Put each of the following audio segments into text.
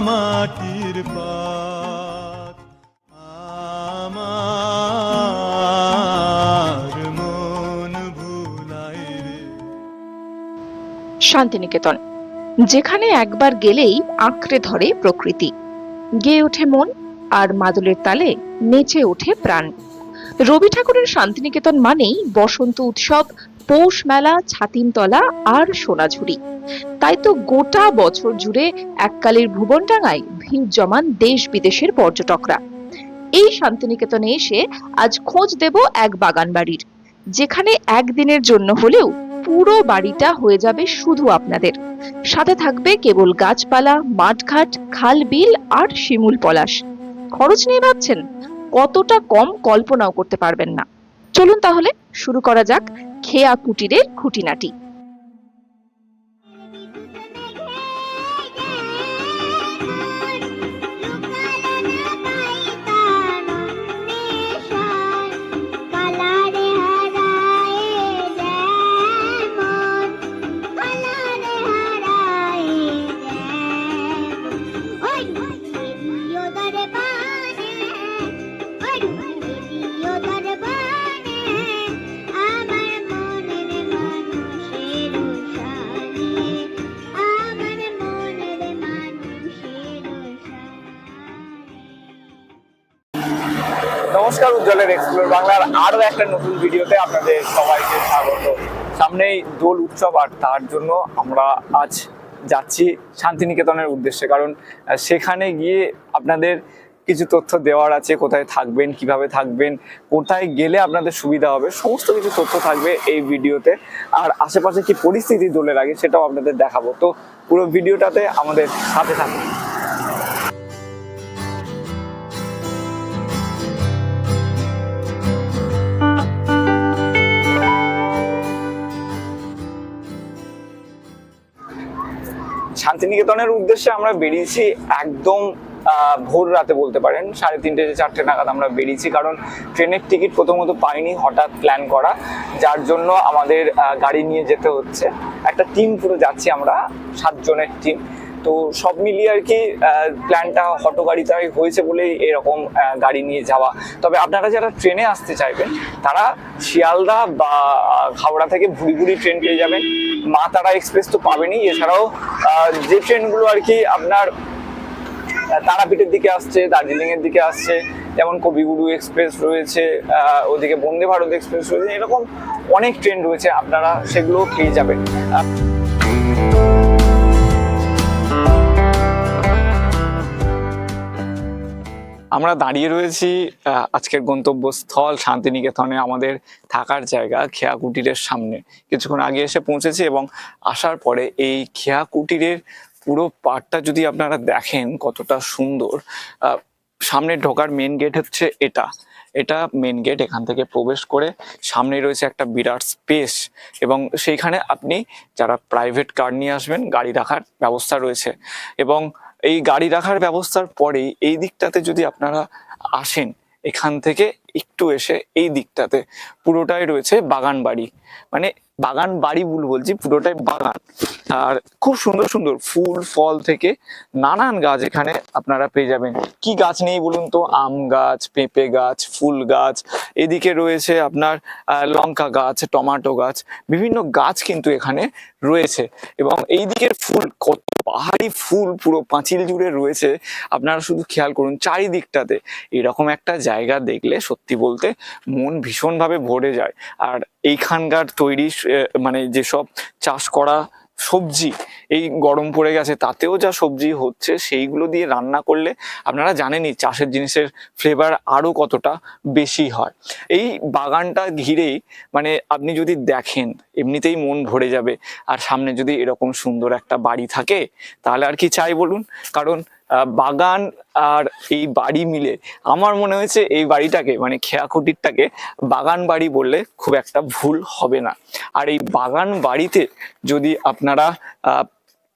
মাটির পাত আমার শান্তিনিকেতন যেখানে একবার গেলেই আঁকড়ে ধরে প্রকৃতি। গেয়ে ওঠে মন আর মাদলের তালে নেচে ওঠে প্রাণ। রবি ঠাকুরের শান্তিনিকেতন মানেই বসন্ত উৎসব, পৌষ মেলা, ছাতিমতলা আর সোনাঝুরি। তাই তো গোটা বছর জুড়ে এককালের ভুবনডাঙ্গায় ভিড় জমান দেশ বিদেশের পর্যটকরা। এই শান্তিনিকেতনে এসে আজ খোঁজ দেব এক বাগান বাড়ির যেখানে একদিনের জন্য হলেও পুরো বাড়িটা হয়ে যাবে শুধু আপনাদের। সাথে থাকবে কেবল গাছপালা, মাঠঘাট, খাল বিল আর শিমুল পলাশ। খরচ নিয়ে ভাবছেন? কতটা কম কল্পনাও করতে পারবেন না। চলুন তাহলে শুরু করা যাক খেয়া কুটিরের খুঁটিনাটি। একটা নতুন ভিডিওতে আপনাদের সবাইকে স্বাগত। সামনেই দোল উৎসব, আর তার জন্য আমরা আজ যাচ্ছি শান্তিনিকেতনের উদ্দেশ্যে। কারণ সেখানে গিয়ে আপনাদের কিছু তথ্য দেওয়ার আছে, কোথায় থাকবেন, কীভাবে থাকবেন, কোথায় গেলে আপনাদের সুবিধা হবে, সমস্ত কিছু তথ্য থাকবে এই ভিডিওতে। আর আশেপাশে কি পরিস্থিতি দোলের আগে সেটাও আপনাদের দেখাবো। তো পুরো ভিডিওটাতে আমাদের সাথে থাকুন। শান্তিনিকেতনের উদ্দেশ্যে আমরা বেরিয়েছি একদম ভোর রাতে বলতে পারেন। সাড়ে তিনটে চারটে নাগাদ আমরা বেরিয়েছি, কারণ ট্রেনের টিকিট প্রথমত পাইনি হঠাৎ প্ল্যান করা, যার জন্য আমাদের গাড়ি নিয়ে যেতে হচ্ছে। একটা টিম পুরো যাচ্ছি আমরা, সাতজনের টিম তো সব মিলিয়ে আর কি প্ল্যানটা হটো গাড়িটাই হয়েছে বলেই এরকম গাড়ি নিয়ে যাওয়া। তবে আপনারা যারা ট্রেনে আসতে চাইবেন, তারা শিয়ালদা বা হাওড়া থেকে ভুড়ি ভুড়ি ট্রেন পেয়ে যাবেন। মা তারা এক্সপ্রেস তো পাবেনই। এছাড়াও যে ট্রেনগুলো আর কি আপনার তারাপীঠের দিকে আসছে দার্জিলিং এর দিকে আসছে, যেমন কবিগুরু এক্সপ্রেস রয়েছে ওদিকে বন্দে ভারত এক্সপ্রেস রয়েছে, এরকম অনেক ট্রেন রয়েছে। আপনারা সেগুলো পেয়ে যাবেন। আমরা দাঁড়িয়ে রয়েছি আজকের গন্তব্যস্থল শান্তিনিকেতনে আমাদের থাকার জায়গা খেয়া কুটিরের সামনে। কিছুক্ষণ আগে এসে পৌঁছেছি এবং আসার পরে এই খেয়া কুটিরের পুরো পার্টটা যদি আপনারা দেখেন কতটা সুন্দর সামনে ঢোকার মেন গেট হচ্ছে এটা। এটা মেন গেট এখান থেকে প্রবেশ করে সামনে রয়েছে একটা বিরাট স্পেস এবং সেইখানে আপনি যারা প্রাইভেট কার নিয়ে আসবেন, গাড়ি রাখার ব্যবস্থা রয়েছে এবং এই গাড়ি রাখার ব্যবস্থার পরেই এই দিকটাতে যদি আপনারা আসেন এখান থেকে একটু এসে এই দিকটাতে পুরোটাই রয়েছে বাগান বাড়ি। মানে বাগান বাড়ি ভুল বলছি, পুরোটাই বাগান। আর খুব সুন্দর সুন্দর ফুল, ফল থেকে নানান গাছ এখানে আপনারা পেয়ে যাবেন। কি গাছ নেই বলুন তো? আম গাছ, পেঁপে গাছ, ফুল গাছ। এদিকে রয়েছে আপনার লঙ্কা গাছ, টমাটো গাছ। বিভিন্ন গাছ কিন্তু এখানে রয়েছে। এবং এই দিকের ফুল কত পাহাড়ি ফুল, পুরো পাঁচিল জুড়ে রয়েছে। আপনারা শুধু খেয়াল করুন চারিদিকটাতে। এরকম একটা জায়গা দেখলে সত্যি বলতে মন ভীষণভাবে ভরে যায়। আর এইখানকার তৈরি মানে যেসব চাষ করা সবজি, এই গরম পড়ে গেছে তাতেও যা সবজি হচ্ছে সেইগুলো দিয়ে রান্না করলে আপনারা জানেনই চাষের জিনিসের ফ্লেভার আরও কতটা বেশি হয়। এই বাগানটা ঘিরেই মানে আপনি যদি দেখেন এমনিতেই মন ভরে যাবে। আর সামনে যদি এরকম সুন্দর একটা বাড়ি থাকে, তাহলে আর কি চাই বলুন? কারণ বাগান আর এই বাড়ি মিলে আমার মনে হয়েছে এই বাড়িটাকে মানে খেয়াখুটিরটাকে বাগান বাড়ি বললে খুব একটা ভুল হবে না। আর এই বাগান বাড়িতে যদি আপনারা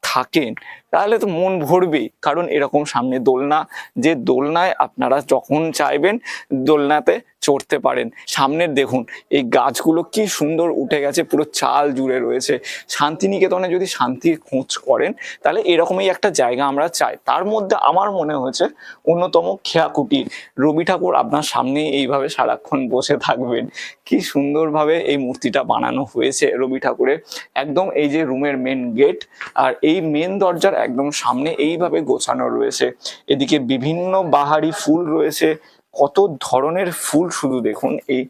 থাকেন, তাহলে তো মন ভরবেই, কারণ এরকম সামনে দোলনা, যে দোলনায় আপনারা যখন চাইবেন, দোলনাতে চড়তে পারেন। সামনের দেখুন, এই গাছগুলো কি সুন্দর উঠে গেছে, পুরো চাল জুড়ে রয়েছে। শান্তিনিকেতনে যদি শান্তির খোঁজ করেন, তাহলে এরকমই একটা জায়গা আমরা চাই। তার মধ্যে আমার মনে হয়েছে অন্যতম খেয়াকুটির। রবি ঠাকুর আপনার সামনে এইভাবে সারাক্ষণ বসে থাকবেন। কি সুন্দরভাবে এই মূর্তিটা বানানো হয়েছে রবি ঠাকুরের। একদম এই যে রুমের মেন গেট আর এই মেন দরজার একদম সামনে এইভাবে গোছানো রয়েছে। এদিকে বিভিন্ন বাহারি ফুল রয়েছে। কত ধরনের ফুল শুধু দেখুন, এই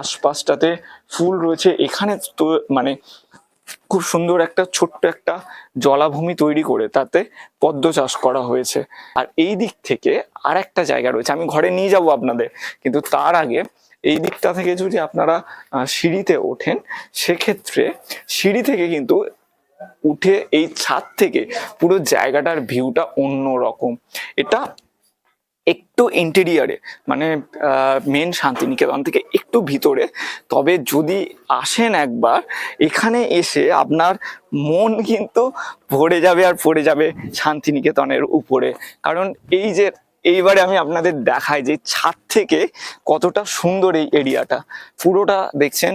আশপাশটাতে ফুল রয়েছে। এখানে তো মানে খুব সুন্দর একটা ছোট্ট একটা জলাভূমি তৈরি করে তাতে পদ্ম চাষ করা হয়েছে। আর এই দিক থেকে আর একটা জায়গা রয়েছে, আমি ঘরে নিয়ে যাব আপনাদের, কিন্তু তার আগে এই দিকটা থেকে যদি আপনারা সিঁড়িতে ওঠেন, সেক্ষেত্রে সিঁড়ি থেকে কিন্তু উঠে এই ছাদ থেকে পুরো জায়গাটার ভিউটা অন্য রকম এটা একটু ইন্টেরিয়ারে মানে মেন শান্তিনিকেতন থেকে একটু ভিতরে। তবে যদি আসেন একবার, এখানে এসে আপনার মন কিন্তু ভরে যাবে আর পড়ে যাবে শান্তিনিকেতনের উপরে। কারণ এই যে, এইবারে আমি আপনাদের দেখাই যে ছাদ থেকে কতটা সুন্দর এই এরিয়াটা পুরোটা দেখছেন,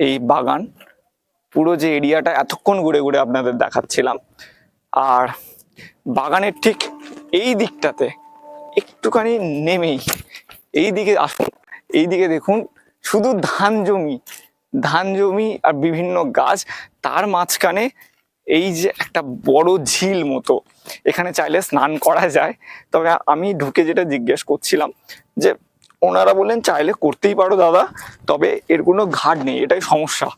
এই বাগান। পুরো যে এরিয়াটা এতক্ষণ ঘুরে ঘুরে আপনাদের দেখাচ্ছিলাম। আর বাগানের ঠিক এই দিকটাতে একটুখানি নেমেই। এই দিকে আসুন এই দিকে দেখুন, শুধু ধান জমি ধান জমি আর বিভিন্ন গাছ, তার মাঝখানে এই যে একটা বড় ঝিল মতো। এখানে চাইলে স্নান করা যায়। তবে আমি ঢুকে যেটা জিজ্ঞেস করছিলাম যে, ওনারা বললেন, চাইলে করতেই পারো দাদা, তবে এর কোনো ঘাট নেই, এটাই সমস্যা।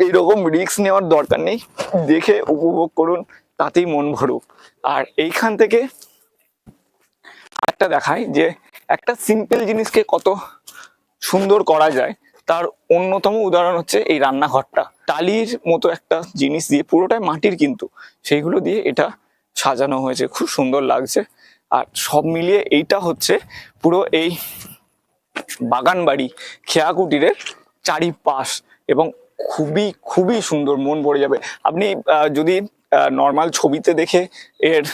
এইরকম রিস্ক নেওয়ার দরকার নেই। দেখে উপভোগ করুন, তাতেই মন ভরুক। আর এইখান থেকে আরেকটা দেখায় যে একটা সিম্পল জিনিসকে কত সুন্দর করা যায়, তার অন্যতম উদাহরণ হচ্ছে এই রান্নাঘরটা। টালির মতো একটা জিনিস দিয়ে পুরোটাই মাটির কিন্তু, সেইগুলো দিয়ে এটা সাজানো হয়েছে, খুব সুন্দর লাগছে। আর সব মিলিয়ে এইটা হচ্ছে পুরো এই বাগান বাড়ি খেয়া কুটিরের চারিপাশ এবং খুবই খুবই সুন্দর, মন ভরে যাবে। আপনি যদি নর্মাল ছবিতে দেখে এর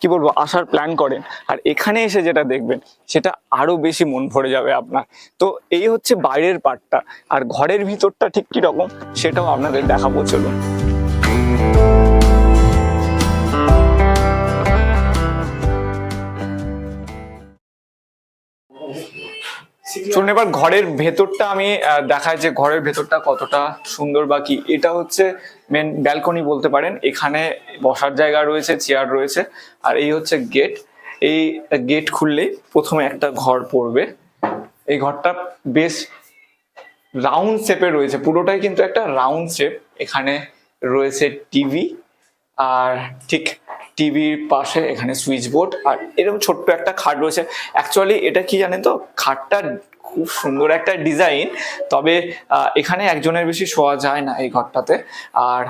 কি বলব, আসার প্ল্যান করেন। আর এখানে এসে যেটা দেখবেন, সেটা আরও বেশি মন ভরে যাবে আপনার। তো এই হচ্ছে বাইরের পার্টটা আর ঘরের ভিতরটা ঠিক কি রকম সেটাও আপনাদের দেখাবো, চলুন। শুনুন, এবার ঘরের ভেতরটা আমি দেখাই যে ঘরের ভেতরটা কতটা সুন্দর বা কি। এটা হচ্ছে মেন ব্যালকনি বলতে পারেন। এখানে বসার জায়গা রয়েছে চেয়ার রয়েছে, আর এই হচ্ছে গেট এই গেট খুললেই প্রথমে একটা ঘর পড়বে। এই ঘরটা বেশ রাউন্ড শেপে রয়েছে। পুরোটাই কিন্তু একটা রাউন্ড শেপ এখানে রয়েছে টিভি আর ঠিক টিভির পাশে এখানে সুইচ বোর্ড আর এরকম ছোট্ট একটা খাট রয়েছে। অ্যাকচুয়ালি এটা কি জানেন তো? খাটটা খুব সুন্দর একটা ডিজাইন তবে এখানে একজনের বেশি শোয়া যায় না এই ঘরটাতে। আর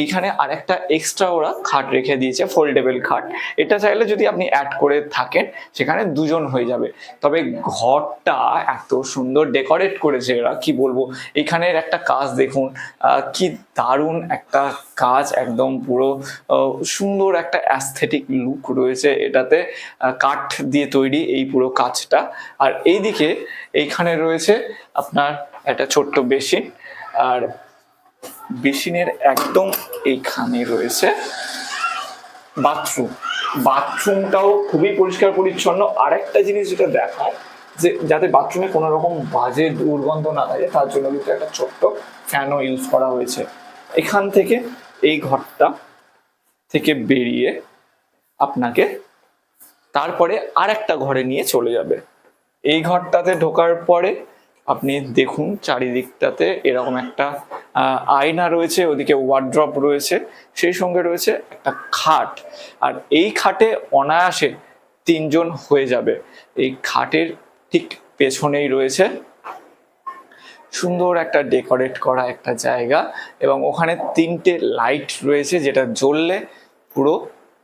এইখানে আরেকটা এক্সট্রা ওরা খাট রেখে দিয়েছে ফোল্ডেবল খাট। এটা চাইলে যদি আপনি অ্যাড করে থাকেন, সেখানে দুজন হয়ে যাবে। তবে ঘরটা এত সুন্দর ডেকোরেট করেছে এরা, কি বলব? এখানের একটা কাজ দেখুন কি দারুণ একটা কাজ, একদম পুরো সুন্দর একটা অ্যাস্থেটিক লুক রয়েছে এটাতে কাঠ দিয়ে তৈরি এই পুরো কাজটা। আর এইদিকে এইখানে রয়েছে আপনার একটা ছোট্ট বেসিন আর বেসিনের একদম এইখানে রয়েছে বাথরুম। বাথরুমটাও খুবই পরিষ্কার পরিচ্ছন্ন। আরেকটা জিনিস যেটা দেখায়, যে যাতে বাথরুমে কোনো রকম বাজে দুর্গন্ধ না থাকে তার জন্য কিন্তু একটা ছোট্ট ফ্যানও ইউজ করা হয়েছে। এখান থেকে এই ঘরটা থেকে বেরিয়ে আপনাকে তারপরে আর একটা ঘরে নিয়ে চলে যাবে। এই ঘরটাতে ঢোকার পরে আপনি দেখুন চারিদিকটাতে এরকম একটা আয়না রয়েছে, ওদিকে ওয়ার্ড্রপ রয়েছে, সেই সঙ্গে রয়েছে একটা খাট। আর এই খাটে অনায়াসে তিনজন হয়ে যাবে। এই খাটের ঠিক পেছনেই রয়েছে সুন্দর একটা ডেকোরেট করা একটা জায়গা এবং ওখানে তিনটে লাইট রয়েছে যেটা জ্বললে পুরো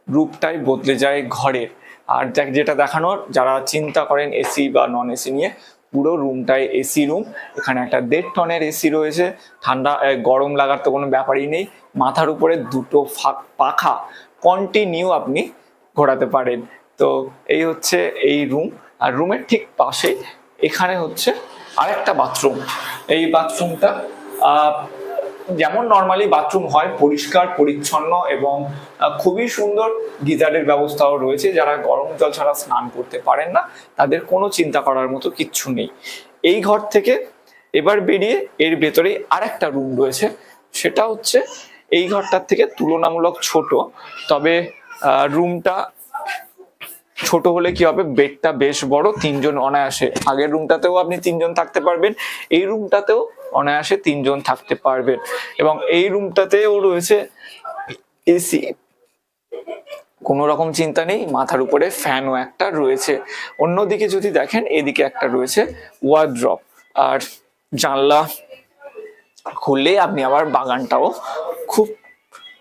রূপটাই বদলে যায় ঘরের। আর যেটা দেখানোর, যারা চিন্তা করেন এসি বা নন এসি নিয়ে, পুরো রুমটাই এসি রুম এখানে একটা দেড় টনের এসি রয়েছে। ঠান্ডা গরম লাগার তো কোনো ব্যাপারই নেই। মাথার উপরে দুটো ফাঁক পাখা কন্টিনিউ আপনি ঘোরাতে পারেন। তো এই হচ্ছে এই রুম আর রুমের ঠিক পাশে এখানে হচ্ছে আরেকটা বাথরুম এই বাথরুমটা যেমন নর্মালি বাথরুম হয়, পরিষ্কার, পরিচ্ছন্ন এবং খুবই সুন্দর গিজারের ব্যবস্থাও রয়েছে। যারা গরম জল ছাড়া স্নান করতে পারেন না, তাদের কোনো চিন্তা করার মতো কিচ্ছু নেই। এই ঘর থেকে এবার বেরিয়ে এর ভেতরেই আরেকটা রুম রয়েছে। সেটা হচ্ছে এই ঘরটার থেকে তুলনামূলক ছোট, তবে রুমটা ছোট হলে কি হবে? বেডটা বেশ বড়, তিনজন অনায়াসে। আগের রুমটাতেও আপনি তিনজন থাকতে পারবেন। এই রুমটাতেও অনায়াসে তিনজন থাকতে পারবেন। এবং এই রুমটাতেও রয়েছে এসি। কোনো রকম চিন্তা নেই, মাথার উপরে ফ্যানও একটা রয়েছে। অন্যদিকে যদি দেখেন, এদিকে একটা রয়েছে ওয়ার্ড্রপ আর জানলা খুললে আপনি আবার বাগানটাও খুব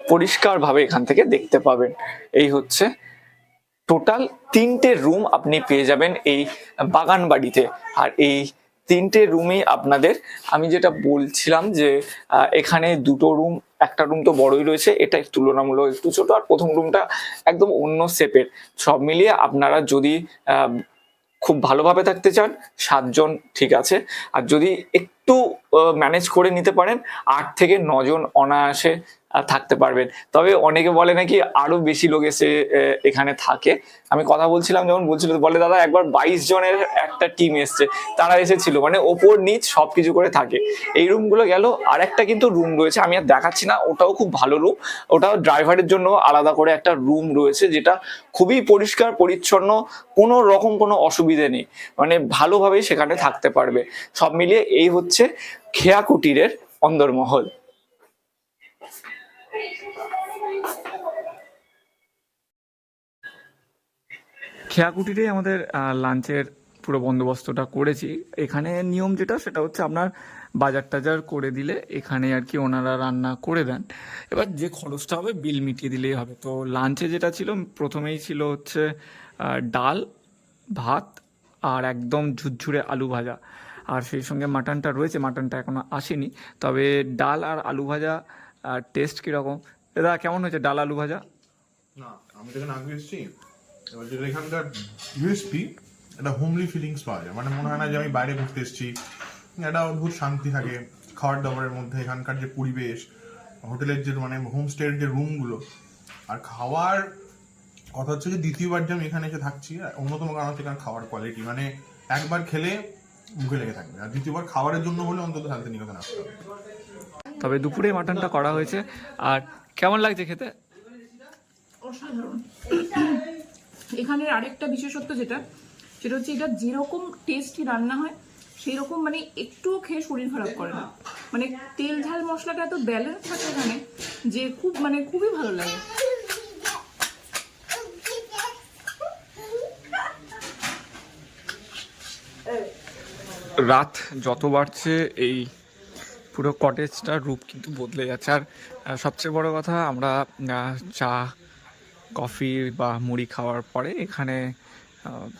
পরিষ্কারভাবে এখান থেকে দেখতে পাবেন। এই হচ্ছে টোটাল তিনটে রুম আপনি পেয়ে যাবেন এই বাগান বাড়িতে আর এই তিনটে রুমই আপনাদের। আমি যেটা বলছিলাম যে এখানে দুটো রুম একটা রুম তো বড়ই রয়েছে, এটা তুলনামূলক একটু ছোট, আর প্রথম রুমটা একদম অন্য শেপের সব মিলিয়ে আপনারা যদি খুব ভালোভাবে থাকতে চান, সাতজন ঠিক আছে। আর যদি একটু ম্যানেজ করে নিতে পারেন, আট থেকে নজন অনায়াসে থাকতে পারবেন। তবে অনেকে বলে নাকি আরও বেশি লোক এসে এখানে থাকে। আমি কথা বলছিলাম যখন বলছিল, বলে, দাদা, একবার বাইশ জনের একটা টিম এসছে। তারা এসেছিল। মানে ওপর, নিচ সবকিছু করে থাকে। এই রুমগুলো গেল আর একটা কিন্তু রুম রয়েছে। আমি আর দেখাচ্ছি না। ওটাও খুব ভালো রুম ওটাও ড্রাইভারের জন্য আলাদা করে একটা রুম রয়েছে, যেটা খুবই পরিষ্কার, পরিচ্ছন্ন। কোনো রকম কোনো অসুবিধে নেই। মানে ভালোভাবেই সেখানে থাকতে পারবে। সব মিলিয়ে এই হচ্ছে খেয়া কুটিরের অন্দরমহল। খেয়া কুটিরে আমাদের লাঞ্চের পুরো বন্দোবস্তটা করেছি। এখানে নিয়ম যেটা, সেটা হচ্ছে আপনার বাজার টাজার করে দিলে এখানে আর কি ওনারা রান্না করে দেন। এবার যে খরচটা হবে, বিল মিটিয়ে দিলেই হবে। তো লাঞ্চে যেটা ছিল, প্রথমেই ছিল হচ্ছে ডাল, ভাত আর একদম ঝুরঝুরে আলু ভাজা। আর সেই সঙ্গে মাটনটা রয়েছে, মাটনটা এখনও আসেনি। তবে ডাল আর আলু ভাজা টেস্ট কীরকম? দাদা, কেমন হয়েছে ডাল আলু ভাজা? না, আমি তো আগে এসেছি। এবার যেটা এখানকার ইউএসপি একটা হোমলি ফিলিংস পাওয়া যায় মানে মনে হয় না যে আমি বাইরে ঘুরতে এসেছি একটা অদ্ভুত শান্তি থাকে খাবার দাবারের মধ্যে এখানকার যে পরিবেশ হোটেলের যে মানে হোমস্টের যে রুমগুলো আর খাওয়ার কথা হচ্ছে যে দ্বিতীয়বার যে আমি এখানে এসে থাকছি অন্যতম কারণ হচ্ছে এখানে খাওয়ার কোয়ালিটি মানে একবার খেলে মুখে লেগে থাকবে আর দ্বিতীয়বার খাবারের জন্য হলে অন্তত শান্তিনিকেতন আসতে হবে। তবে দুপুরে মাটনটা করা হয়েছে আর কেমন লাগছে খেতে? অসাধারণ। এখানের আরেকটা বিশেষত্ব যেটা, সেটা হচ্ছে এটা যেরকম টেস্টি রান্না হয় সেই রকম মানে একটুও খেয়ে শরীর খারাপ করে না। মানে তেল ঝাল মশলাটা এত ব্যালেন্স থাকে এখানে যে খুব মানে খুবই ভালো লাগে। রাত যত বাড়ছে, এই পুরো কটেজটার রূপ কিন্তু বদলে যাচ্ছে। আর সবচেয়ে বড় কথা, আমরা চা কফি বা মুড়ি খাওয়ার পরে এখানে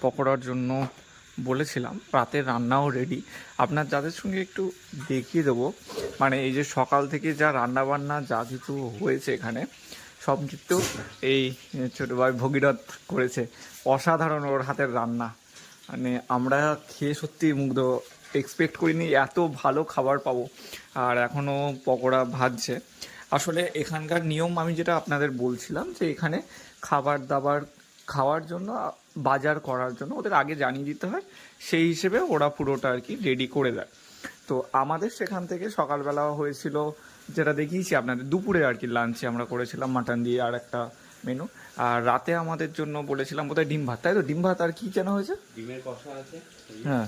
পকোড়ার জন্য বলেছিলাম। রাতের রান্নাও রেডি আপনার যাদের সঙ্গে একটু দেখিয়ে দেবো মানে এই যে সকাল থেকে যা রান্না বান্না যা কিছু হয়েছে এখানে, সব কিন্তু এই ছোটো ভাই ভগীরথ করেছে। অসাধারণ ওর হাতের রান্না। মানে আমরা খেয়ে সত্যি মুগ্ধ। এক্সপেক্ট করিনি, এত ভালো খাবার পাবো। আর এখনও পকোড়া ভাজছে। আসলে এখানকার নিয়ম আমি যেটা আপনাদের বলছিলাম যে এখানে খাবার দাবার খাওয়ার জন্য বাজার করার জন্য ওদের আগে জানিয়ে দিতে হয়। সেই হিসেবে ওরা পুরোটা আর কি রেডি করে দেয়। তো আমাদের সেখান থেকে সকালবেলা হয়েছিল যেটা দেখিয়েছি আপনাদের দুপুরে আর কি লাঞ্চে আমরা করেছিলাম মাটন দিয়ে আর একটা মেনু আর রাতে আমাদের জন্য বলেছিলাম বোধহয় ডিম ভাত। তাই তো? ডিম ভাত আর কি যেন হয়েছে? ডিমের কষা আছে। হ্যাঁ।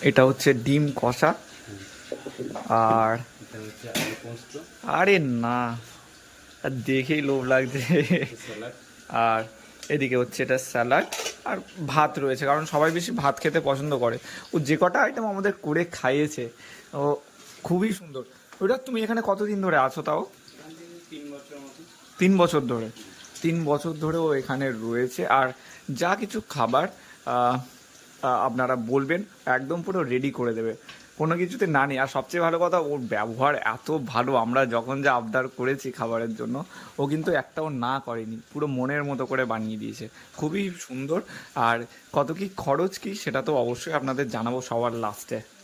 এটা হচ্ছে ডিম কষা। আর এটা হচ্ছে আলু পোস্ত। আরে না দেখেই লোভ লাগছে। আর এদিকে হচ্ছে এটা স্যালাড আর ভাত রয়েছে কারণ সবাই বেশি ভাত খেতে পছন্দ করে। ও যে কটা আইটেম আমাদের করে খাইয়েছে ও খুবই সুন্দর। ওটা তুমি এখানে কতদিন ধরে আছো তাও? তিন বছর ধরে। তিন বছর ধরে ও এখানে রয়েছে আর যা কিছু খাবার আপনারা বলবেন একদম পুরো রেডি করে দেবে। কোনো কিছুতে না নেই। আর সবচেয়ে ভালো কথা, ওর ব্যবহার এত ভালো, আমরা যখন যা আবদার করেছি খাবারের জন্য, ও কিন্তু একটাও না করেনি। পুরো মনের মতো করে বানিয়ে দিয়েছে। খুবই সুন্দর। আর কত কি খরচ কি, সেটা তো অবশ্যই আপনাদের জানাব সবার লাস্টে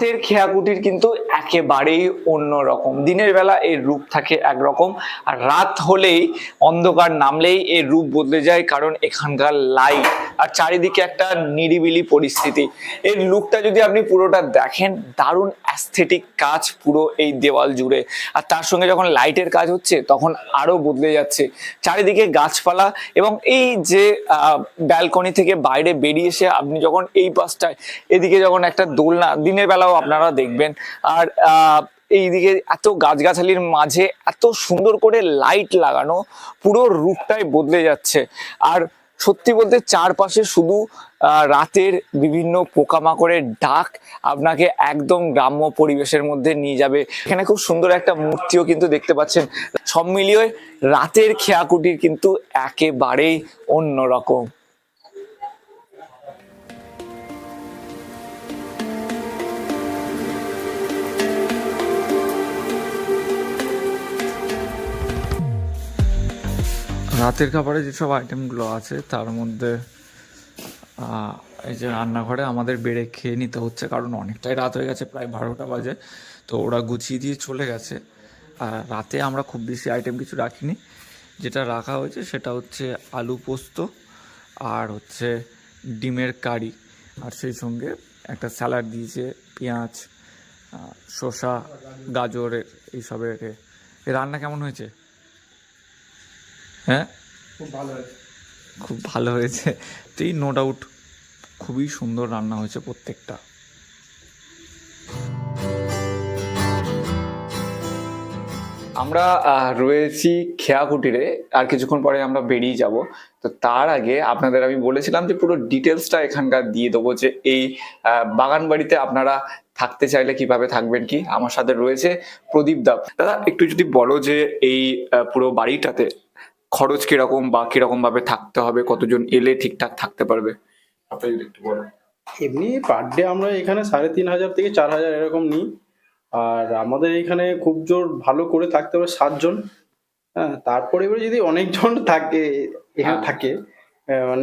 রাতের খেয়াকুটির কিন্তু একেবারেই অন্য রকম। দিনের বেলা এর রূপ থাকে একরকম আর রাত হলেই অন্ধকার নামলেই এর রূপ বদলে যায় কারণ এখানকার লাইট আর চারিদিকে একটা নিরিবিলি পরিস্থিতি। এর লুকটা যদি আপনি পুরোটা দেখেন, দারুণ অ্যাস্থেটিক কাজ পুরো এই দেওয়াল জুড়ে। আর তার সঙ্গে যখন লাইটের কাজ হচ্ছে, তখন আরও বদলে যাচ্ছে। চারিদিকে গাছপালা এবং এই যে ব্যালকনি থেকে বাইরে বেরিয়ে এসে আপনি যখন এই পাশটায়, এদিকে যখন একটা দোলনা, দিনের বেলাও আপনারা দেখবেন। আর এইদিকে এত গাছগাছালির মাঝে এত সুন্দর করে লাইট লাগানো, পুরো রূপটাই বদলে যাচ্ছে। আর সত্যি বলতে চারপাশে শুধু রাতের বিভিন্ন পোকামাকড়ের ডাক আপনাকে একদম গ্রাম্য পরিবেশের মধ্যে নিয়ে যাবে। এখানে খুব সুন্দর একটা মূর্তিও কিন্তু দেখতে পাচ্ছেন। সব মিলিয়ে রাতের খেয়াকুটির কিন্তু একেবারেই অন্যরকম। রাতের খাবারে যেসব আইটেমগুলো আছে, তার মধ্যে এই যে রান্নাঘরে আমাদের বেড়ে খেয়ে নিতে হচ্ছে, কারণ অনেকটাই রাত হয়ে গেছে, প্রায় বারোটা বাজে। তো ওরা গুছিয়ে দিয়ে চলে গেছে। আর রাতে আমরা খুব বেশি আইটেম কিছু রাখিনি। যেটা রাখা হয়েছে, সেটা হচ্ছে আলু পোস্ত আর হচ্ছে ডিমের কারি। আর সেই সঙ্গে একটা স্যালাড দিয়েছে, পেঁয়াজ শসা, গাজরের, এইসবের। রান্না কেমন হয়েছে? হ্যাঁ? খুব ভালো হয়েছে। খুব ভালো তো এই নো ডাউট খুবই সুন্দর রান্না হয়েছে প্রত্যেকটা। আমরা রয়েছি খেয়া কুটিরে আর কিছুক্ষণ পরে আমরা বেরিয়ে যাব। তো তার আগে আপনাদের আমি বলেছিলাম যে পুরো ডিটেলসটা এখানকার দিয়ে দেবো যে এই বাগান বাড়িতে আপনারা থাকতে চাইলে কীভাবে থাকবেন কি? আমার সাথে রয়েছে প্রদীপ দা। দাদা একটু যদি বলো যে এই পুরো বাড়িটাতে খরচ কীরকম বা কীরকম ভাবে থাকতে হবে কতজন এলে ঠিকঠাক থাকতে পারবে? আপনি যদি একটু বলেন। এমনি পার ডে আমরা এখানে সাড়ে তিন হাজার থেকে চার হাজার এরকম নিই। আর আমাদের এখানে খুব জোর ভালো করে থাকতে হবে সাতজন হ্যাঁ তারপরে এবারে যদি অনেকজন থাকে এখানে হ্যাঁ। থাকে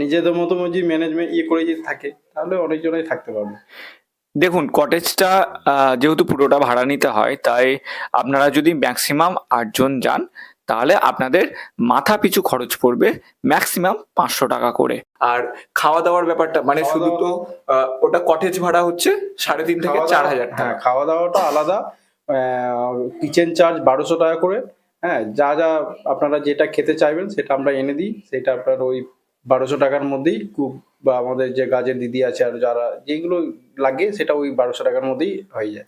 নিজেদের মতো যদি ম্যানেজমেন্ট ইয়ে করে যদি থাকে তাহলে অনেকজনই থাকতে পারবে। দেখুন কটেজটা যেহেতু পুরোটা ভাড়া নিতে হয় তাই আপনারা যদি ম্যাক্সিমাম আটজন যান তাহলে আপনাদের মাথা পিছু খরচ পড়বে ম্যাক্সিমাম পাঁচশো টাকা করে। আর খাওয়া দাওয়ার ব্যাপারটা মানে শুধু তো ওটা কটেজ ভাড়া হচ্ছে সাড়ে তিন থেকে চার হাজার হ্যাঁ টাকা। খাওয়া দাওয়াটা আলাদা কিচেন চার্জ বারোশো টাকা করে। হ্যাঁ যা যা আপনারা যেটা খেতে চাইবেন সেটা আমরা এনে দিই। সেটা আপনার ওই বারোশো টাকার মধ্যেই কুক বা আমাদের যে কাজের দিদি আছে আর যারা যেগুলো লাগে সেটা ওই বারোশো টাকার মধ্যেই হয়ে যায়।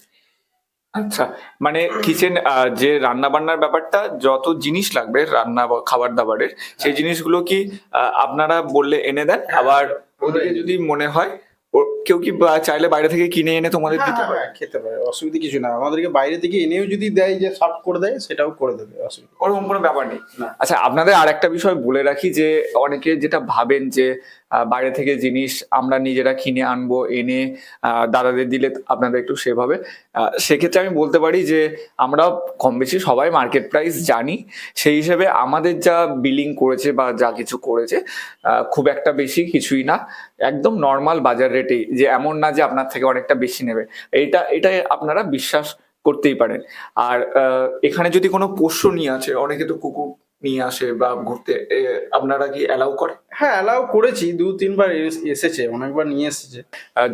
আচ্ছা মানে কিচেন যে রান্না বান্নার ব্যাপারটা যত জিনিস লাগবে রান্না খাবার দাবারের সেই জিনিসগুলো কি আপনারা বললে এনে দেন? আবার ওদিকে যদি মনে হয় কেউ কি চাইলে বাইরে থেকে কিনে এনে তোমাদের হ্যাঁ, দিতে হ্যাঁ, পারে? হ্যাঁ, খেতে পারে অসুবিধা কিছু না। আমাদেরকে বাইরে থেকে এনেও যদি দেয় যে সার্ভ করে দেয় সেটাও করে দেবে অসুবিধা ওরকম কোনো ব্যাপার নেই। আচ্ছা আপনাদের আর একটা বিষয় বলে রাখি যে অনেকে যেটা ভাবেন যে বাইরে থেকে জিনিস আমরা নিজেরা কিনে আনব, এনে দাদাদের দিলে আপনাদের একটু সেভ হবে। সেক্ষেত্রে আমি বলতে পারি যে আমরা কম বেশি সবাই মার্কেট প্রাইস জানি। সেই হিসেবে আমাদের যা বিলিং করেছে বা যা কিছু করেছে খুব একটা বেশি কিছুই না। একদম নর্মাল বাজার রেটেই যে এমন না যে আপনার থেকে অনেকটা বেশি নেবে। এটা এটা আপনারা বিশ্বাস করতেই পারেন। আর এখানে যদি কোনো পোষ্য নিয়ে আসে, অনেকে তো কুকুর নিয়ে আসে বা ঘুরতে আপনারা কি অ্যালাউ করে হ্যাঁ অ্যালাউ করেছি দু তিনবার এসেছে অনেকবার নিয়ে এসেছে।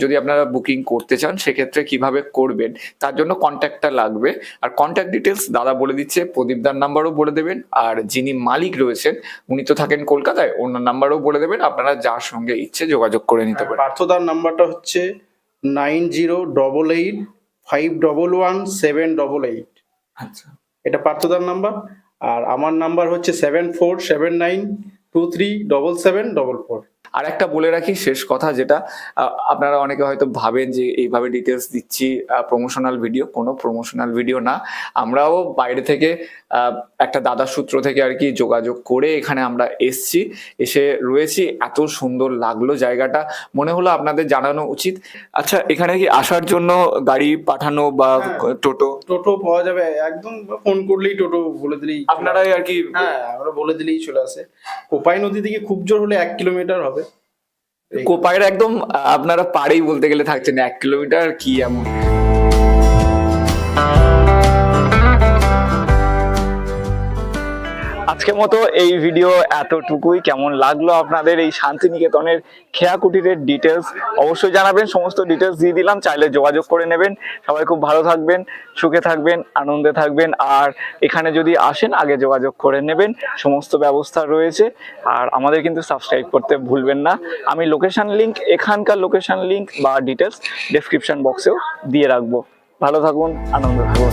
যদি আপনারা বুকিং করতে চান সেক্ষেত্রে কীভাবে করবেন? তার জন্য কন্ট্যাক্টটা লাগবে। আর কন্ট্যাক্ট ডিটেলস দাদা বলে দিচ্ছে প্রদীপদার নাম্বারও বলে দেবেন আর যিনি মালিক রয়েছেন উনি তো থাকেন কলকাতায় ওনার নাম্বারও বলে দেবেন আপনারা যার সঙ্গে ইচ্ছে যোগাযোগ করে নিতে পারেন। পার্থদার নাম্বারটা হচ্ছে nine zero double eight five double one seven double eight আচ্ছা। এটা পার্থদার নাম্বার আর আমার নাম্বার হচ্ছে seven four seven nine two three double seven double four আর একটা বলে রাখি শেষ কথা যেটা আপনারা অনেকে হয়তো ভাবেন যে এইভাবে ডিটেলস দিচ্ছি প্রমোশনাল ভিডিও কোনো প্রমোশনাল ভিডিও না। আমরাও বাইরে থেকে একটা দাদা সূত্র থেকে আর কি যোগাযোগ করে এখানে আমরা এসছি। এসে রয়েছি। এত সুন্দর লাগল জায়গাটা। মনে হলো আপনাদের জানানো উচিত। আচ্ছা এখানে কি আসার জন্য গাড়ি পাঠানো বা হ্যাঁ। টোটো? টোটো পাওয়া যাবে। একদম ফোন করলেই টোটো বলে দিলেই আপনারাই আর কি হ্যাঁ আমরা বলে দিলেই চলে আসে। কোপাই নদী থেকে খুব জোর হলে এক কিলোমিটার হবে। কোপাইয়ের একদম আপনারা পাড়েই বলতে গেলে থাকছেন এক কিলোমিটার কি এমন? আজকের মতো এই ভিডিও এতটুকুই। কেমন লাগল আপনাদের এই শান্তিনিকেতনের খেয়া কুটিরের ডিটেলস অবশ্যই জানাবেন, সমস্ত ডিটেলস দিয়ে দিলাম, চাইলে যোগাযোগ করে নেবেন। সবাই খুব ভালো থাকবেন, সুখে থাকবেন, আনন্দে থাকবেন, আর এখানে যদি আসেন, আগে যোগাযোগ করে নেবেন। সমস্ত ব্যবস্থা রয়েছে, আর আমাদের কিন্তু সাবস্ক্রাইব করতে ভুলবেন না। আমি লোকেশন লিঙ্ক এখানকার লোকেশন লিঙ্ক বা ডিটেলস ডেসক্রিপশন বক্সেও দিয়ে রাখব। ভালো থাকুন, আনন্দ থাকুন।